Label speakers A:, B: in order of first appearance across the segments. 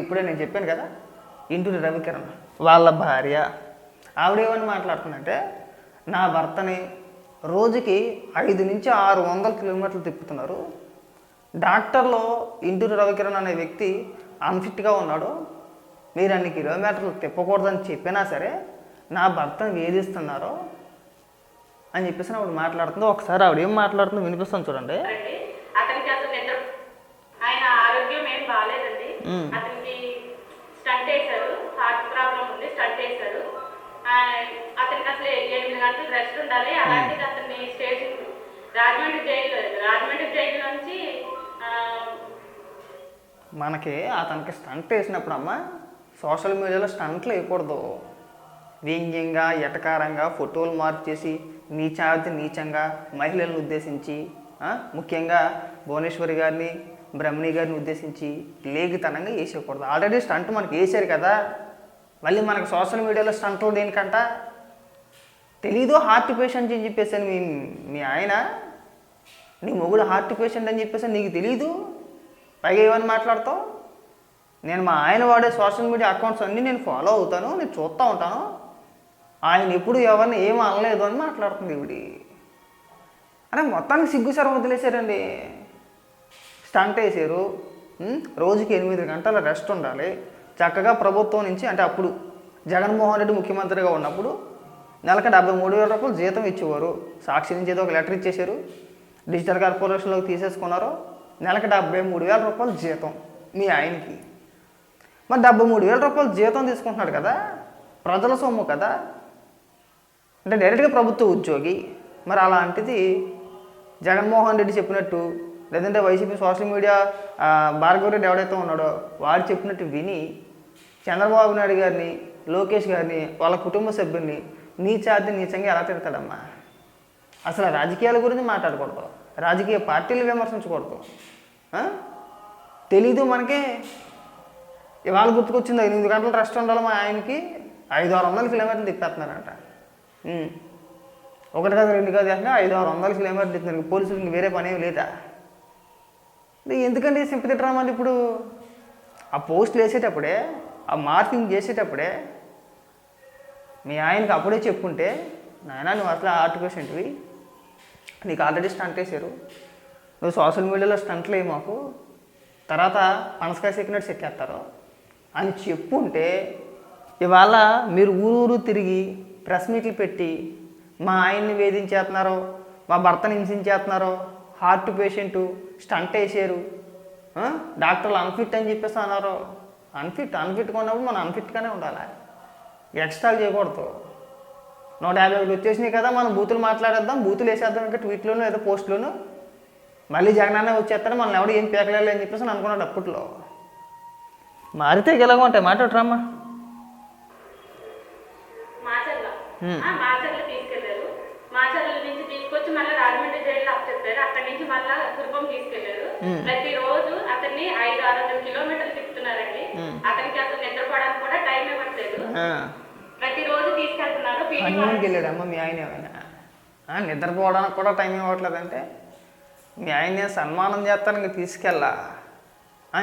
A: ఇప్పుడే నేను చెప్పాను కదా ఇంటూరి రవికిరణ్ వాళ్ళ భార్య. ఆవిడేమని మాట్లాడుతుందంటే నా భర్తని రోజుకి ఐదు నుంచి ఆరు వందల కిలోమీటర్లు తిప్పుతున్నారు. డాక్టర్లో ఇంటూరి రవికిరణ్ అనే వ్యక్తి అన్ఫిట్గా ఉన్నాడు. మీరు అన్ని కిలోమీటర్లు తిప్పకూడదని చెప్పినా సరే నా భర్తను వేధిస్తున్నారు అని చెప్పేసి ఆవిడ మాట్లాడుతుందో. ఒకసారి ఆవిడ ఏం మాట్లాడుతుందో వినిపిస్తాను చూడండి.
B: అతనికి అసలు నిద్ర ఆయన ఆరోగ్యం ఏం బాగాలేదండి. స్టంట్ వేశారు హార్ట్ ప్రాబ్లం ఉంది స్టంట్ వేశారు అతనికి అసలు ఎనిమిది గంటలు రెస్ట్ ఉండాలి. అలాంటిది అతన్ని station Rajahmundry jail Rajahmundry jail నుంచి
A: మనకి అతనికి స్టంట్ వేసినప్పుడు అమ్మ సోషల్ మీడియాలో స్టంట్లు వేయకూడదు. వ్యంగ్యంగా ఎటకారంగా ఫోటోలు మార్చేసి నీచాతి నీచంగా మహిళలను ఉద్దేశించి ముఖ్యంగా భువనేశ్వరి గారిని బ్రహ్మణి గారిని ఉద్దేశించి లేగితనంగా వేసేయకూడదు. ఆల్రెడీ స్టంట్ మనకి వేసారు కదా. మళ్ళీ మనకు సోషల్ మీడియాలో స్టంట్లు దేనికంట? తెలీదు హార్ట్ పేషెంట్ అని చెప్పేసాను మీ మీ ఆయన నీ మొగుడు హార్ట్ పేషెంట్ అని చెప్పేసి నీకు తెలీదు? పైగా ఏమని మాట్లాడతావు? నేను మా ఆయన వాడే సోషల్ మీడియా అకౌంట్స్ అన్నీ నేను ఫాలో అవుతాను నేను చూస్తూ ఉంటాను. ఆయన ఎప్పుడు ఎవరిని ఏం అనలేదు అని మాట్లాడుతుంది ఇవిడి అరే మొత్తానికి సిగ్గు సర్వ వదిలేశారండి. స్టంట్ వేసారు. రోజుకి ఎనిమిది గంటల రెస్ట్ ఉండాలి. చక్కగా ప్రభుత్వం నుంచి అంటే అప్పుడు జగన్మోహన్ రెడ్డి ముఖ్యమంత్రిగా ఉన్నప్పుడు నెలకు డెబ్బై మూడు వేల రూపాయలు జీతం ఇచ్చేవారు. సాక్షి నుంచి ఏదో ఒక లెటర్ ఇచ్చేశారు. డిజిటల్ కార్పొరేషన్లోకి తీసేసుకున్నారు నెలకు డెబ్బై మూడు వేల రూపాయలు జీతం మీ ఆయనకి. మరి డెబ్బై మూడు వేల రూపాయలు జీతం తీసుకుంటున్నాడు కదా ప్రజల సొమ్ము కదా. అంటే డైరెక్ట్గా ప్రభుత్వ ఉద్యోగి. మరి అలాంటిది జగన్మోహన్ రెడ్డి చెప్పినట్టు లేదంటే వైసీపీ సోషల్ మీడియా భార్గవరెడ్డి ఎవడైతే ఉన్నాడో వాడు చెప్పినట్టు విని చంద్రబాబు నాయుడు గారిని లోకేష్ గారిని వాళ్ళ కుటుంబ సభ్యుల్ని నీచాతి నీచంగా ఎలా తిడతాడమ్మా? అసలు రాజకీయాల గురించి మాట్లాడకూడదు. రాజకీయ పార్టీలు విమర్శించకూడదు. తెలీదు మనకి. ఇవాళ గుర్తుకొచ్చింది ఎనిమిది గంటల రెస్ట్ ఉండాలి మా ఆయనకి. ఐదు ఆరు వందల కిలోమీటర్లు తిప్పేస్తున్నారంట ఒకటి కాదు రెండు కాదు ఐదు ఆరు వందల కిలోమీటర్లు తిప్పుతున్నారు పోలీసులకి వేరే పని ఏమి లేదా? ఎందుకండి సింపతి డ్రామా ఇప్పుడు? ఆ పోస్టులు వేసేటప్పుడే ఆ మార్కింగ్ చేసేటప్పుడే మీ ఆయనకి అప్పుడే చెప్పుకుంటే నాయన నువ్వు అసలు ఆర్ట్ పేషెంట్వి. నీకు ఆల్రెడీ స్టంట్ వేసారు. నువ్వు సోషల్ మీడియాలో స్టంట్లు మాకు. తర్వాత పనసకాయ సెక్కినట్టు సెక్కేస్తారు. అని చెప్పుంటే ఇవాళ మీరు ఊరూరు తిరిగి ప్రెస్ మీట్లు పెట్టి మా ఆయన్ని వేధించేస్తున్నారో మా భర్తను హింసించేస్తున్నారో హార్ట్ పేషెంటు స్టంట్ వేసారు? డాక్టర్లు అన్ఫిట్ అని చెప్పేసి అన్నారు. అన్ఫిట్ అన్ఫిట్గా ఉన్నప్పుడు మనం అన్ఫిట్గానే ఉండాలి. ఎక్స్ట్రాలు చేయకూడదు. నూట యాభై ఒకటి వచ్చేసినాయి కదా మనం బూతులు మాట్లాడేద్దాం. బూతులు వేసేద్దాం ఇంకా ట్వీట్లోనూ ఏదో పోస్టులోను. మళ్ళీ జగనన్న వచ్చేస్తాడు మనం ఎవడు ఏం పీకలేదు అని చెప్పేసి అని అనుకున్నాడు అప్పట్లో. మారితే గెలగా ఉంటాయి. మాట్లాడరామ్మా
B: మాచర్ల. మాచర్ల నుంచి తీసుకొచ్చి మళ్ళీ రాజమండ్రి జైల్లో అప్పచెప్పారు అక్కడి నుంచి కురుపం తీసుకెళ్ళారు ప్రతిరోజు అతన్ని ఐదు ఆరు వందల కిలోమీటర్లు తిప్పుతున్నారండి. అతనికి అసలు నిద్రపోవడానికి కూడా టైం ఇవ్వట్లేదు. ప్రతిరోజు తీసుకెళ్తున్నారు పీటీ
A: హనీమూన్కి వెళ్ళాడమ్మా మీ ఆయన ఏమైనా? నిద్రపోవడానికి కూడా టైం ఇవ్వట్లేదంటే? మీ ఆయన్ని సన్మానం చేస్తానికి తీసుకెళ్ళా?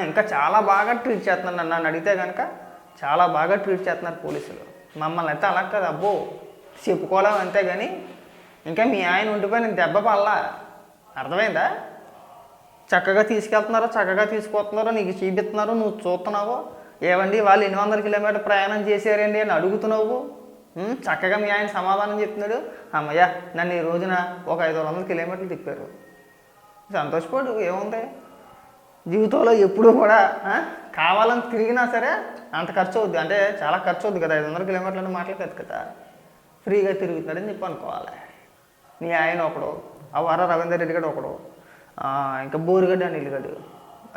A: ఇంకా చాలా బాగా ట్రీట్ చేస్తున్నారు నన్ను. నన్ను అడిగితే కనుక చాలా బాగా ట్రీట్ చేస్తున్నారు పోలీసులు. మమ్మల్ని అయితే అలా కాదు అబ్బో చెప్పుకోలేం అంతే కానీ ఇంకా మీ ఆయన ఉండిపోయి నేను దెబ్బ పడలా? అర్థమైందా? చక్కగా తీసుకెళ్తున్నారు చక్కగా తీసుకొస్తున్నారు నీకు చూపిస్తున్నారు నువ్వు చూస్తున్నావు? ఏవండి వాళ్ళు ఎన్ని వందల కిలోమీటర్ ప్రయాణం చేశారండి అని అడుగుతున్నావు? చక్కగా మీ ఆయన సమాధానం చెప్తున్నాడు. అమ్మయ్య నన్ను ఈ రోజున ఒక ఐదు వందల కిలోమీటర్లు తిప్పారు. సంతోషపడు ఏముంది? జీవితంలో ఎప్పుడూ కూడా కావాలని తిరిగినా సరే అంత ఖర్చు అవుద్ది. అంటే చాలా ఖర్చు అవుద్ది కదా ఐదు వందల కిలోమీటర్లు అని మాటలు కదా కదా. ఫ్రీగా తిరుగుతున్నాడని చెప్పి అనుకోవాలి. నీ ఆయన ఒకడు ఆ వర రవీందర్ రెడ్డి గారు ఒకడు. ఇంకా బోరుగడ్డ అనిల్ గడు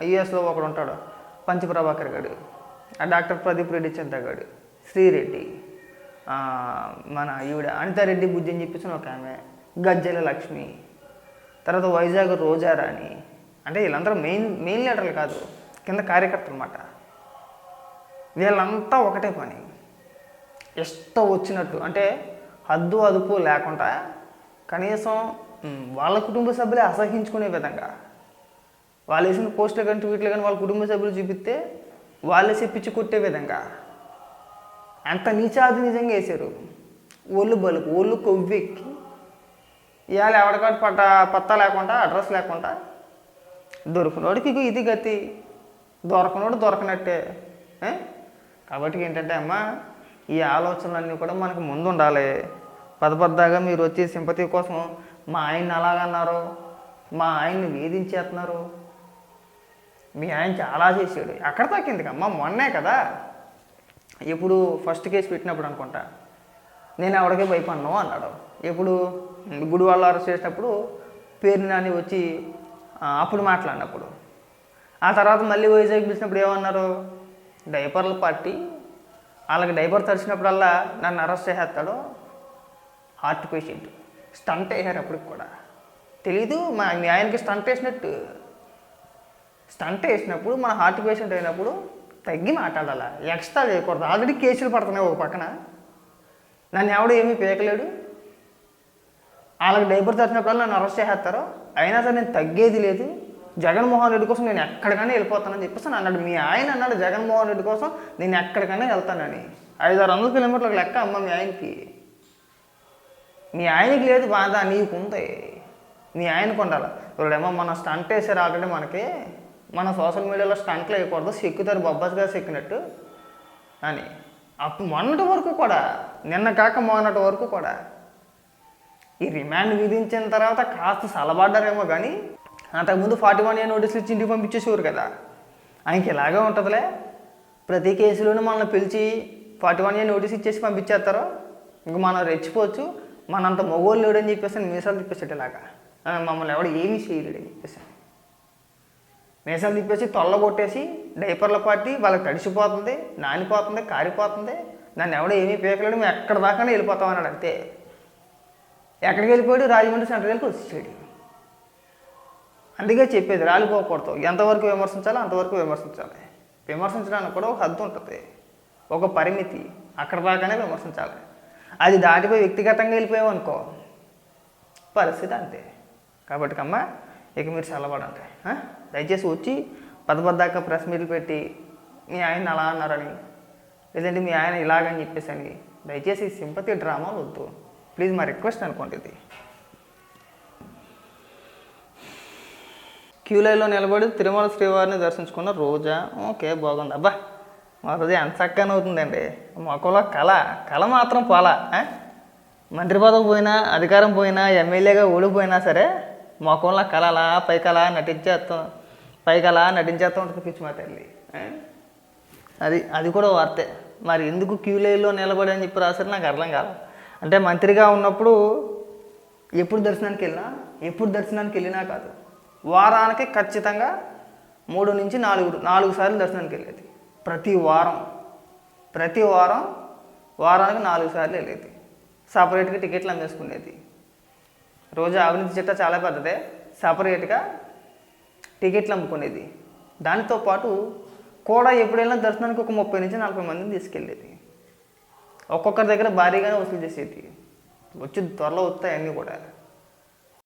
A: ఐఏఎస్లో ఒకడు ఉంటాడు పంచప్రభాకర్ గడు. ఆ డాక్టర్ ప్రదీప్ రెడ్డి చింతగాడు శ్రీరెడ్డి. మన ఈవిడ అనితారెడ్డి బుజ్జి అని చెప్పేసి ఒక ఆమె గజ్జల లక్ష్మి. తర్వాత వైజాగ్ రోజారాణి. అంటే వీళ్ళందరూ మెయిన్ మెయిన్ లీడర్లు కాదు కింద కార్యకర్తలు అనమాట వీళ్ళంతా ఒకటే పని. ఇష్టం వచ్చినట్టు అంటే హద్దు అదుపు లేకుండా కనీసం వాళ్ళ కుటుంబ సభ్యులే అసహించుకునే విధంగా. వాళ్ళు వేసిన పోస్టులు కానీ ట్వీట్లు కానీ వాళ్ళ కుటుంబ సభ్యులు చూపిస్తే వాళ్ళే చెప్పించి కొట్టే విధంగా. అంత నీచాది నిజంగా వేశారు. ఒళ్ళు బలుపు ఒళ్ళు కొవ్వెక్కి. ఇవాళ ఎవరికాడు పట్ట పత్తా లేకుండా అడ్రస్ లేకుండా దొరికినోడికి ఇది గతి. దొరకనోడు దొరకనట్టే. కాబట్టి ఏంటంటే అమ్మ ఈ ఆలోచనలన్నీ కూడా మనకు ముందు ఉండాలి పద పద్దాగా మీరు వచ్చి సింపతి కోసం మా ఆయన్ని అలాగన్నారు మా ఆయన్ని వేధించేస్తున్నారు? మీ ఆయన చాలా చేసాడు ఎక్కడ తగ్గింది అమ్మ మొన్నే కదా. ఇప్పుడు ఫస్ట్ కేసు పెట్టినప్పుడు అనుకుంటా. నేను ఎవరికే భయపడను అన్నాడు. ఇప్పుడు గుడి వాళ్ళు అరెస్ట్ చేసినప్పుడు పేరు నాని వచ్చి అప్పుడు మాట్లాడినప్పుడు. ఆ తర్వాత మళ్ళీ వైజాగ్ పిలిచినప్పుడు ఏమన్నారు? డైపర్లు పట్టి వాళ్ళకి డైపర్ తడిచినప్పుడల్లా నన్ను అరెస్ట్ చేసేస్తాడు హార్ట్ పేషెంట్. స్టంట్ వేసారు అప్పటికి కూడా. తెలీదు మా ఆయనకి స్టంట్ వేసినట్టు. స్టంట్ వేసినప్పుడు మన హార్ట్ పేషెంట్ అయినప్పుడు తగ్గి మాట్లాడాలా? ఎక్స్ట్రా చేయకూడదు. ఆల్రెడీ కేసులు పడుతున్నాయి ఒక పక్కన. నన్ను ఎవడు ఏమీ పేకలేడు. వాళ్ళకి డైబర్ తచ్చినప్పుడు నన్ను అరెస్ట్ చేసేస్తారు. అయినా సరే నేను తగ్గేది లేదు. జగన్మోహన్ రెడ్డి కోసం నేను ఎక్కడికైనా వెళ్ళిపోతానని చెప్పేసి అన్నాడు. మీ ఆయన అన్నాడు జగన్మోహన్ రెడ్డి కోసం నేను ఎక్కడికైనా వెళ్తానని. ఐదు ఆరు వందల కిలోమీటర్లకు లెక్క అమ్మ మీ ఆయనకి. మీ ఆయనకి లేదు బాధ నీకు ఉంది. మీ ఆయనకు ఉండాలి ఇప్పుడేమో మన స్టంట్ వేసారు ఆల్రెడీ మనకి మన సోషల్ మీడియాలో స్టంట్లు వేయకూడదు సిక్కుతారు బొబ్బస్గా సిక్కినట్టు అని. అప్పుడు మొన్నటి వరకు కూడా నిన్న కాక మొన్నటి వరకు కూడా ఈ రిమాండ్ విధించిన తర్వాత కాస్త సలబడ్డారేమో కానీ అంతకుముందు ఫార్టీ వన్ ఏ నోటీసులు ఇచ్చి ఇంటికి పంపించేసేవారు కదా. ఆయనకి ఇలాగే ఉంటుందిలే. ప్రతి కేసులోనూ మనల్ని పిలిచి ఫార్టీ వన్ ఏ నోటీస్ ఇచ్చేసి పంపించేస్తారు ఇంక మనం రెచ్చిపోవచ్చు. మనంత మొగోళ్ళు లేడని చెప్పేసి మీసాలు తిప్పేసాడు ఇలాగా మమ్మల్ని ఎవడు ఏమీ చేయలేడని చెప్పేసి. మీసాలు తిప్పేసి తొల్ల కొట్టేసి డైపర్ల పార్టీ వాళ్ళకి తడిసిపోతుంది నానిపోతుంది కారిపోతుంది. నన్ను ఎవడో ఏమీ పీకలేడు మేము ఎక్కడ దాకా వెళ్ళిపోతాం అన్నాడు అంతే. ఎక్కడికి వెళ్ళిపోయాడు? రాజమండ్రి సెంటర్ వెళ్ళి వచ్చేసాడు. అందుకే చెప్పేది రాలిపోకూడదు. ఎంతవరకు విమర్శించాలో అంతవరకు విమర్శించాలి. విమర్శించడానికి కూడా ఒక హద్దు ఉంటుంది. ఒక పరిమితి అక్కడ దాకానే విమర్శించాలి. అది దాటిపోయి వ్యక్తిగతంగా వెళ్ళిపోయావు అనుకో పరిస్థితి అంతే. కాబట్టి అమ్మ ఇక మీరు చల్లబడండి దయచేసి వచ్చి పద పద్దాక ప్రెస్ మీట్లు పెట్టి మీ ఆయన అలా అన్నారని లేదంటే మీ ఆయన ఇలాగని చెప్పేసి అని దయచేసి సింపతి డ్రామా వద్దు. ప్లీజ్ మా రిక్వెస్ట్ అనుకోండి ఇది. క్యూ లైన్లో నిలబడి తిరుమల శ్రీవారిని దర్శించుకున్న రోజా? ఓకే బాగుంది. అబ్బా మా ఎంత చక్కగా అవుతుందండి మొక్కలో కళ కళ మాత్రం పోలా మంత్రి పదవి పోయినా అధికారం పోయినా ఎమ్మెల్యేగా ఓడిపోయినా సరే మొఖంలో కళ అలా పైకలా నటించేస్తాం పైకలా నటించేస్తాం ఉంటుంది పిచ్చి మా తల్లి అది అది కూడా వార్తే. మరి ఎందుకు క్యూలైలో నిలబడి అని చెప్పి రాశారు నాకు అర్థం కాదు అంటే మంత్రిగా ఉన్నప్పుడు ఎప్పుడు దర్శనానికి వెళ్ళినా ఎప్పుడు దర్శనానికి వెళ్ళినా కాదు వారానికి ఖచ్చితంగా మూడు నుంచి నాలుగు నాలుగు సార్లు దర్శనానికి వెళ్ళేది. ప్రతి వారం ప్రతి వారం వారానికి నాలుగు సార్లు వెళ్ళేది. సపరేట్గా టికెట్లు అమ్మేసుకునేది. రోజు అవినీతి చిట్ట చాలా పెద్దదే. సపరేట్గా టికెట్లు అమ్ముకునేది. దానితో పాటు కూడా ఎప్పుడైనా దర్శనానికి ఒక ముప్పై నుంచి నలభై మందిని తీసుకెళ్ళేది. ఒక్కొక్కరి దగ్గర భారీగానే వసూలు చేసేది. వచ్చి త్వరలో వస్తాయి అన్నీ కూడా.